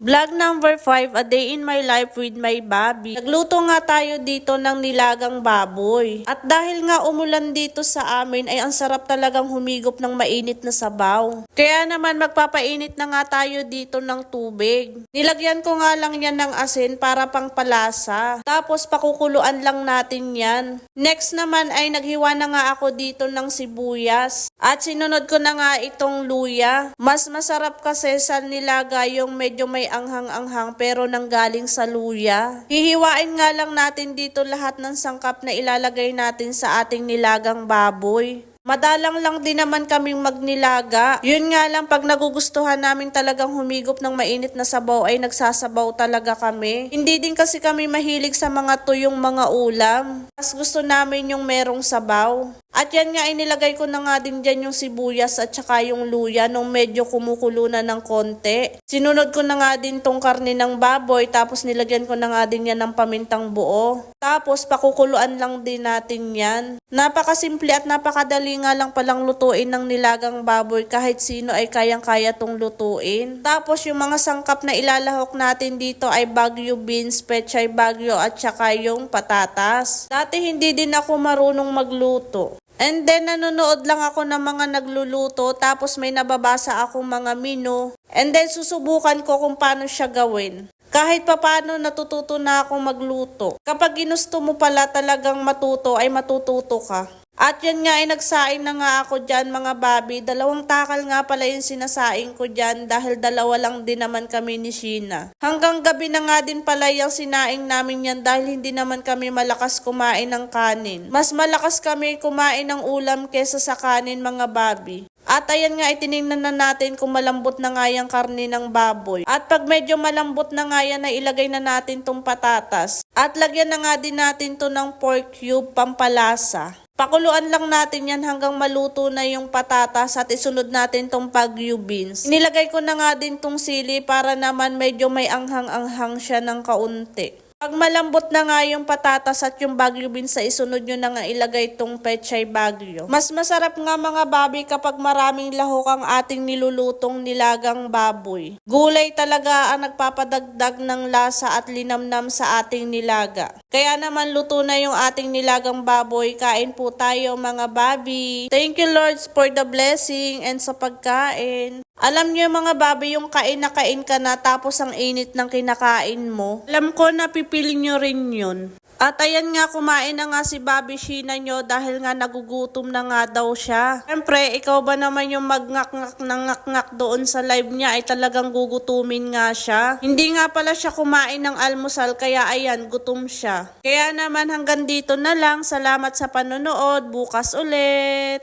Vlog number 5, A Day in My Life with My Bobby. Nagluto nga tayo dito ng nilagang baboy. At dahil nga umulan dito sa amin ay ang sarap talagang humigop ng mainit na sabaw. Kaya naman magpapainit na nga tayo dito ng tubig. Nilagyan ko nga lang yan ng asin para pang palasa. Tapos pakukuluan lang natin yan. Next naman ay naghiwa na nga ako dito ng sibuyas. At sinunod ko na nga itong luya. Mas masarap kasi sa nilaga yung medyo may anghang-anghang pero nanggaling sa luya. Hihiwain nga lang natin dito lahat ng sangkap na ilalagay natin sa ating nilagang baboy. Madalang lang din naman kaming magnilaga. Yun nga lang pag nagugustuhan namin talagang humigop ng mainit na sabaw ay nagsasabaw talaga kami. Hindi din kasi kami mahilig sa mga tuyong mga ulam. Mas gusto namin yung merong sabaw. At yan nga inilagay ko na nga din dyan yung sibuyas at saka yung luya nung medyo kumukulo na ng konti. Sinunod ko na nga din tong karne ng baboy tapos nilagyan ko na nga din yan ng pamintang buo. Tapos pakukuluan lang din natin yan. Napakasimple at napakadali nga lang palang lutuin ng nilagang baboy kahit sino ay kayang-kaya tong lutuin. Tapos yung mga sangkap na ilalahok natin dito ay bagyo beans, pechay bagyo at saka yung patatas. Dati hindi din ako marunong magluto. And then nanonood lang ako ng mga nagluluto tapos may nababasa akong mga menu. And then susubukan ko kung paano siya gawin. Kahit papano natututo na akong magluto. Kapag ginusto mo pala talagang matuto ay matututo ka. At yan nga ay nagsaing na nga ako dyan mga babi. Dalawang takal nga pala yung sinasaing ko dyan dahil dalawa lang din naman kami ni Sheena. Hanggang gabi na nga din pala yung sinaing namin yan dahil hindi naman kami malakas kumain ng kanin. Mas malakas kami kumain ng ulam kesa sa kanin mga babi. At ayan nga, itiningnan na natin kung malambot na nga yung karne ng baboy. At pag medyo malambot na nga yan, ay ilagay na natin tong patatas. At lagyan na nga din natin to ng pork cube pampalasa. Pakuluan lang natin yan hanggang maluto na yung patatas at isunod natin tong pagyu beans. Inilagay ko na nga din tong sili para naman medyo may anghang-anghang siya ng kaunti. Pag malambot na nga yung patatas at yung bagyo beans isunod nyo na nga ilagay tong pechay bagyo. Mas masarap nga mga babi kapag maraming lahok ang ating nilulutong nilagang baboy. Gulay talaga ang nagpapadagdag ng lasa at linamnam sa ating nilaga. Kaya naman luto na yung ating nilagang baboy. Kain po tayo mga babi. Thank you Lord for the blessing and sa pagkain. Alam niyo mga babi, yung kain na kain ka na tapos ang init ng kinakain mo. Alam ko na pipili niyo rin yun. At ayan nga, kumain na nga si Bobby Sheena nyo dahil nga nagugutom na nga daw siya. Siyempre, ikaw ba naman yung magngak-ngak na ngak-ngak doon sa live niya ay talagang gugutumin nga siya. Hindi nga pala siya kumain ng almusal kaya ayan, gutom siya. Kaya naman hanggang dito na lang. Salamat sa panonood. Bukas ulit.